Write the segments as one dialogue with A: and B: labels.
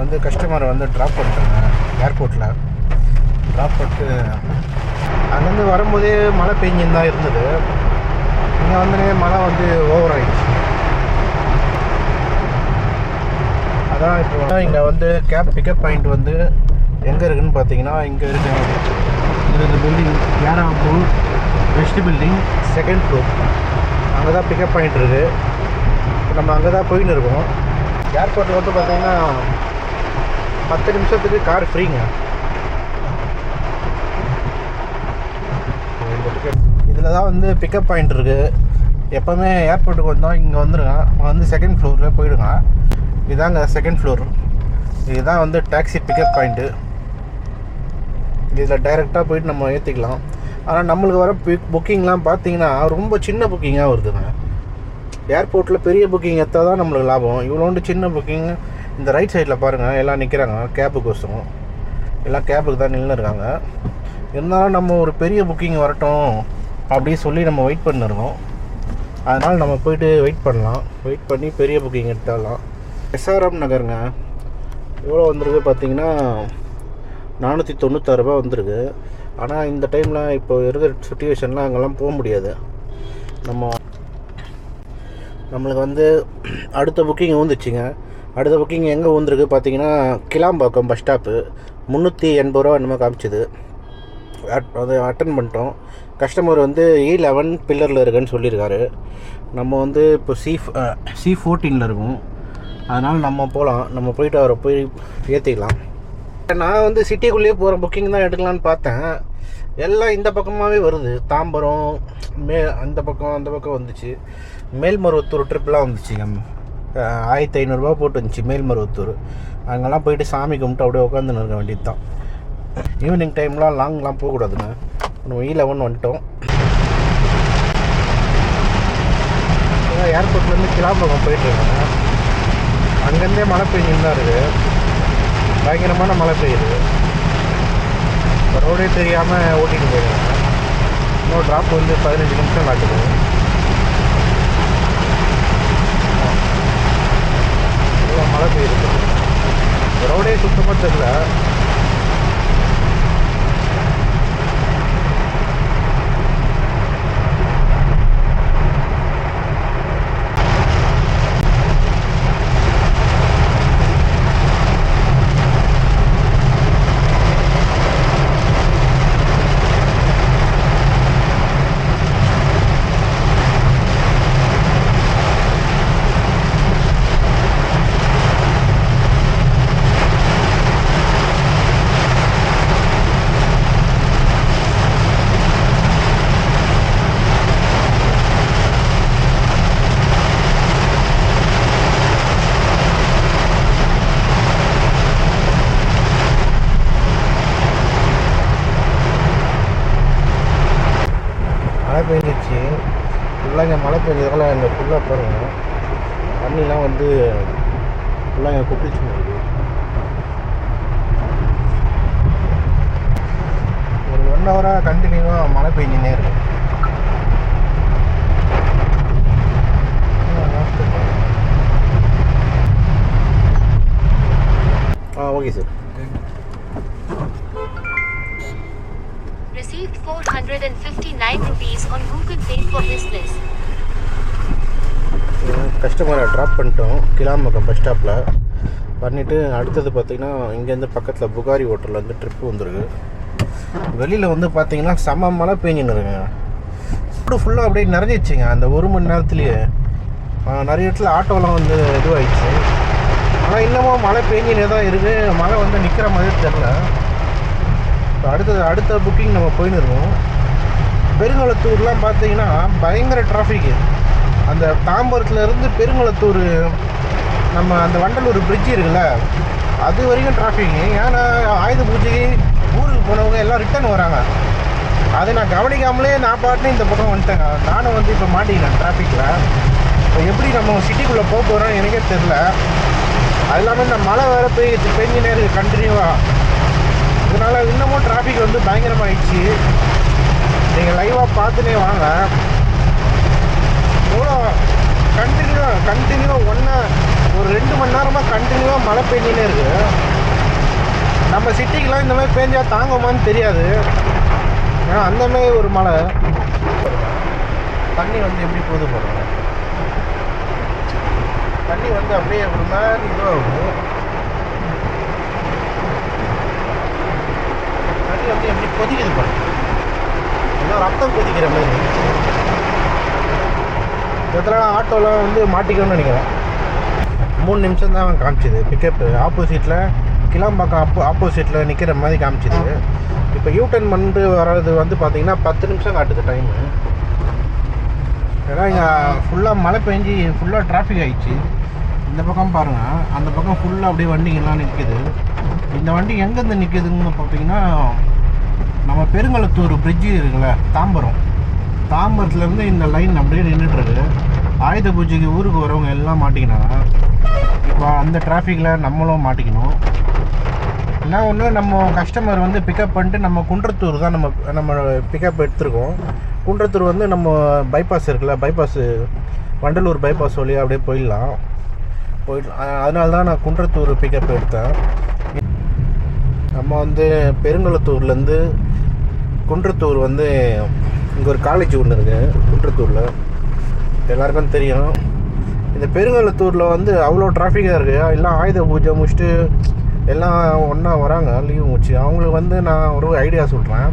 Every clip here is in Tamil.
A: வந்து கஸ்டமரை வந்து ட்ராப் பண்ணிட்டாங்க ஏர்போர்ட்டில் ட்ராப் பண்ணிட்டு அங்கேருந்து வரும்போதே மழை பெஞ்சின்னு தான் இருந்தது. இங்கே வந்து மழை வந்து ஓவர் ஆகிடுச்சு அதான் இப்போ இங்கே வந்து கேப் பிக்கப் பாயிண்ட் வந்து எங்கே இருக்குன்னு பார்த்தீங்கன்னா இங்கே இருக்கு இது இந்த பில்டிங் யாராப்பூர் வெஸ்ட் பில்டிங் செகண்ட் ஃப்ளோர் அங்கே தான் பிக்கப் பாயிண்ட் இருக்குது இப்போ நம்ம அங்கே தான் போயின்னு இருக்கோம். ஏர்போர்ட் வந்து பார்த்தீங்கன்னா பத்து நிமிஷத்துக்கு கார் ஃப்ரீங்க இதில் தான் வந்து பிக்கப் பாயிண்ட் இருக்குது எப்போவுமே ஏர்போர்ட்டுக்கு வந்தோம் இங்கே வந்துடுங்க வந்து செகண்ட் ஃப்ளோரில் போயிடுங்க. இதாங்க செகண்ட் ஃப்ளோர் இதுதான் வந்து டாக்ஸி பிக்கப் பாயிண்ட்டு இதில் டைரெக்டாக போயிட்டு நம்ம ஏற்றிக்கலாம் ஆனால் நம்மளுக்கு வர பிக் புக்கிங்லாம் பார்த்தீங்கன்னா ரொம்ப சின்ன புக்கிங்காக வருதுங்க. ஏர்போர்ட்டில் பெரிய புக்கிங் எத்தால் தான் நம்மளுக்கு லாபம். இவ்வளோண்டு சின்ன புக்கிங் இந்த ரைட் சைடில் பாருங்கள் எல்லாம் நிற்கிறாங்க கேபுக்கோசரம் எல்லாம் கேபுக்கு தான் நின்று இருக்காங்க இருந்தாலும் நம்ம ஒரு பெரிய புக்கிங் வரட்டும் அப்படி சொல்லி நம்ம வெயிட் பண்ணிருக்கோம் அதனால் நம்ம போயிட்டு வெயிட் பண்ணலாம். வெயிட் பண்ணி பெரிய புக்கிங் எடுத்துடலாம். எஸ்ஆர்எம் நகருங்க. எவ்வளோ வந்திருக்கு பார்த்தீங்கன்னா நானூற்றி தொண்ணூத்தாறு ரூபாய் வந்திருக்கு. ஆனால் இந்த டைமில் இப்போ இருக்கிற சுச்சுவேஷன்லாம் அங்கெல்லாம் போக முடியாது. நம்ம நம்மளுக்கு வந்து அடுத்த புக்கிங் வந்துச்சுங்க. அடுத்த புக்கிங் எங்கே வந்துருக்கு பார்த்தீங்கன்னா கிளாம்பாக்கம் பஸ் ஸ்டாப்பு முந்நூற்றி எண்பது ரூபா என்னமோ காமிச்சது. அட்- அதை அட்டன் பண்ணிட்டோம். கஸ்டமர் வந்து இ லெவன் பில்லரில் இருக்குன்னு சொல்லியிருக்காரு. நம்ம வந்து இப்போ சி சி ஃபோர்டீனில் இருக்கும். அதனால் நம்ம போகலாம் நம்ம போயிட்டு அவரை போய் ஏற்றிக்கலாம் நான் வந்து சிட்டிக்குள்ளேயே போகிற புக்கிங் தான் எடுக்கலான்னு பார்த்தேன். எல்லாம் இந்த பக்கமாகவே வருது. தாம்பரம் மே அந்த பக்கம் அந்த பக்கம் வந்துச்சு. மேல்மருவத்தூர் ட்ரிப்லாம் வந்துச்சு ஆயிரத்தி ஐநூறுரூவா போட்டு வந்துச்சு மேல்மருவத்தூர் அங்கெல்லாம் போயிட்டு சாமி கும்பிட்டு அப்படியே உட்காந்துன்னு இருக்க வேண்டியது தான் ஈவினிங் டைம்லாம் லாங்லாம் போகக்கூடாதுங்க. நம்ம இ லெவன் வந்துட்டோம். ஏர்போர்ட்லேருந்து கிளாம்பகம் போயிட்டுருக்காங்க அங்கேருந்தே மழை பெஞ்சுன்னு தான் இருக்குது பயங்கரமான மழை பெய்யுது. ரோடே தெரியாமல் ஓட்டிகிட்டு போயிருக்காங்க இன்னும் ட்ராப் வந்து பதினஞ்சு நிமிஷம் ஆகுது. மழை பெய்யுது. ரோடே சுத்தமாக தெரியல. பெஞ்சிச்சு ஃபுல்லாக இங்கே மழை பெஞ்சதால இங்கே ஃபுல்லாக பாருங்க. தண்ணிலாம் வந்து ஃபுல்லாக இங்கே குப்பிச்சு ஒரு ஒன் ஹவராக கண்டினியூவாக மழை பெஞ்சினே இருக்கும் ஆ okay sir
B: 459 rupees on Google Pay for business.
A: கஸ்டமரை ட்ராப் பண்ணிட்டோம். கிளாம்பக்கம் பஸ் ஸ்டாப்பில் பண்ணிவிட்டு அடுத்தது பார்த்திங்கன்னா இங்கேருந்து பக்கத்தில் புகாரி ஹோட்டல்லேருந்து ட்ரிப்பு வந்துருக்கு. வெளியில் வந்து பார்த்தீங்கன்னா செம மழை பெஞ்சுன்னு இருக்குங்க. ரோடு ஃபுல்லாக அப்படியே நிறைஞ்சிச்சுங்க அந்த ஒரு மணி நேரத்துலேயே நிறைய இடத்துல ஆட்டோலாம் வந்து இதுவாகிடுச்சு ஆனால் இன்னமும் மழை பெஞ்சினே தான் இருக்குது மழை வந்து நிற்கிற மாதிரி தெரில இப்போ அடுத்தது அடுத்த புக்கிங் நம்ம போயின்னு இருக்கோம். பெருங்குளத்தூர்லாம் பார்த்தீங்கன்னா பயங்கர டிராஃபிக்கு அந்த தாம்பரத்துலேருந்து பெருங்குளத்தூர் நம்ம அந்த வண்டலூர் பிரிட்ஜ் இருக்குல்ல அது வரைக்கும் டிராஃபிக்கு ஏன்னா ஆயுத பூஜைக்கு ஊருக்கு போனவங்க எல்லாம் ரிட்டர்ன் வராங்க. அதை நான் கவனிக்காமலே நான் பாட்டுன்னு இந்த பக்கம் வந்துட்டேங்க. நானும் வந்து இப்போ மாட்டிக்கிறேன் டிராஃபிக்கில் இப்போ எப்படி நம்ம சிட்டிக்குள்ளே போக போகிறோம்னு எனக்கே தெரில அது இல்லாமல் இந்த மழை வேறு பெய்யுது பெஞ்சு இருக்குது கண்டினியூவாக இதனால் இன்னமும் டிராஃபிக் வந்து பயங்கரமாகிடுச்சு நீங்கள் லைவாக பார்த்துனே வாங்க. எவ்வளோ கண்டினியூவாக கண்டினியூவாக ஒன்றா ஒரு ரெண்டு மணி நேரமாக கண்டினியூவாக மழை பெஞ்சினே இருக்குது நம்ம சிட்டிக்கெலாம் இந்த மாதிரி பெஞ்சால் தாங்குமான்னு தெரியாது. ஏன்னா அந்தமாரி ஒரு மழை. தண்ணி வந்து எப்படி போகுது போகிறோம் தண்ணி வந்து அப்படியே ஒரு மாதிரி இதுவாகுது. தண்ணி வந்து எப்படி கொதிக்குது பாருங்க. ஏதோ ரத்தம் கொதிக்கிற மாதிரி இடத்துல ஆட்டோலாம் வந்து மாட்டிக்கணும்னு நினைக்கிறேன். மூணு நிமிஷம் தான் காமிச்சிது. பிக்கப் ஆப்போசிட்டில் கிளாம்பாக்கம் அப்போ ஆப்போசிட்டில் நிற்கிற மாதிரி காமிச்சிது. இப்போ யூட்டன் பண்ணிட்டு வர்றது வந்து பார்த்தீங்கன்னா பத்து நிமிஷம் காட்டுது டைமு ஏன்னா இங்கே ஃபுல்லாக மழை பெஞ்சு ஃபுல்லாக டிராஃபிக் ஆயிடுச்சு. இந்த பக்கம் பாருங்கள் அந்த பக்கம் ஃபுல்லாக அப்படியே வண்டிங்கெல்லாம் நிற்கிது இந்த வண்டி எங்கேருந்து நிற்கிதுன்னு பார்த்தீங்கன்னா நம்ம பெருங்கலத்தூர் பிரிட்ஜு இருக்குல்ல தாம்பரம். தாம்பரத்துலேருந்து இந்த லைன் அப்படியே நின்றுட்டுருக்கு ஆயுத பூஜைக்கு ஊருக்கு வரவங்க எல்லாம் மாட்டிக்கினாங்க. இப்போ அந்த டிராஃபிக்கில் நம்மளும் மாட்டிக்கணும். என்ன ஒன்று நம்ம கஸ்டமர் வந்து பிக்கப் பண்ணிட்டு நம்ம குன்றத்தூர் தான் நம்ம நம்ம பிக்கப் எடுத்திருக்கோம். குன்றத்தூர் வந்து நம்ம பைபாஸ் இருக்குல்ல பைபாஸு வண்டலூர் பைபாஸ் வழியாக அப்படியே போயிடலாம். போயிடலாம். அதனால தான் நான் குன்றத்தூர் பிக்கப் எடுத்தேன். நம்ம வந்து பெருங்குளத்தூர்லேருந்து குன்றத்தூர் வந்து இங்கே ஒரு காலேஜ் ஒன்று இருக்குது குன்றத்தூரில். எல்லாருக்கும் தெரியும். இந்த பெருங்கலத்தூரில் வந்து அவ்வளோ டிராஃபிக்காக இருக்குது எல்லாம் ஆயுத பூஜை முடிச்சுட்டு எல்லாம் ஒன்றா வராங்க லீவு முடிச்சு. அவங்களுக்கு வந்து நான் ஒரு ஐடியா சொல்கிறேன்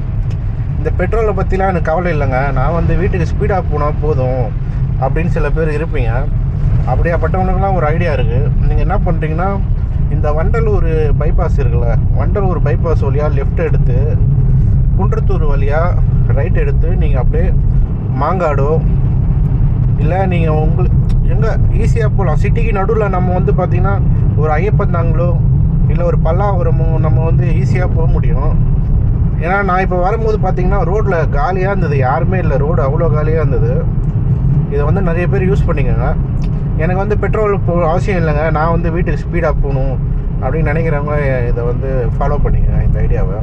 A: இந்த பெட்ரோலை பற்றிலாம் எனக்கு கவலை இல்லைங்க. நான் வந்து வீட்டுக்கு ஸ்பீடாக போனால் போதும் அப்படின்னு சில பேர் இருப்பீங்க. அப்படியாப்பட்டவனுக்குலாம் ஒரு ஐடியா இருக்குது நீங்கள் என்ன பண்ணுறீங்கன்னா இந்த வண்டலூர் பைபாஸ் இருக்குல்ல வண்டலூர் பைபாஸ் வழியாக லெஃப்ட் எடுத்து குன்றத்தூர் வழியாக ரைட் எடுத்து நீங்கள் அப்படியே மாங்காடோ இல்லை நீங்கள் உங்களுக்கு எங்கே ஈஸியாக போகலாம் சிட்டிக்கு நடுவில் நம்ம வந்து பார்த்திங்கன்னா ஒரு ஐயப்பந்தாங்களோ இல்லை ஒரு பல்லாவரமோ நம்ம வந்து ஈஸியாக போக முடியும். ஏன்னா நான் இப்போ வரும்போது பார்த்திங்கன்னா ரோட்டில் காலியாக இருந்தது. யாருமே இல்லை. ரோடு அவ்வளோ காலியாக இருந்தது. இதை வந்து நிறைய பேர் யூஸ் பண்ணிக்கோங்க. எனக்கு வந்து பெட்ரோல் போ அவசியம் இல்லைங்க. நான் வந்து வீட்டுக்கு ஸ்பீடாக போகணும் அப்படின்னு நினைக்கிறவங்க இதை வந்து ஃபாலோ பண்ணிக்கங்க இந்த ஐடியாவை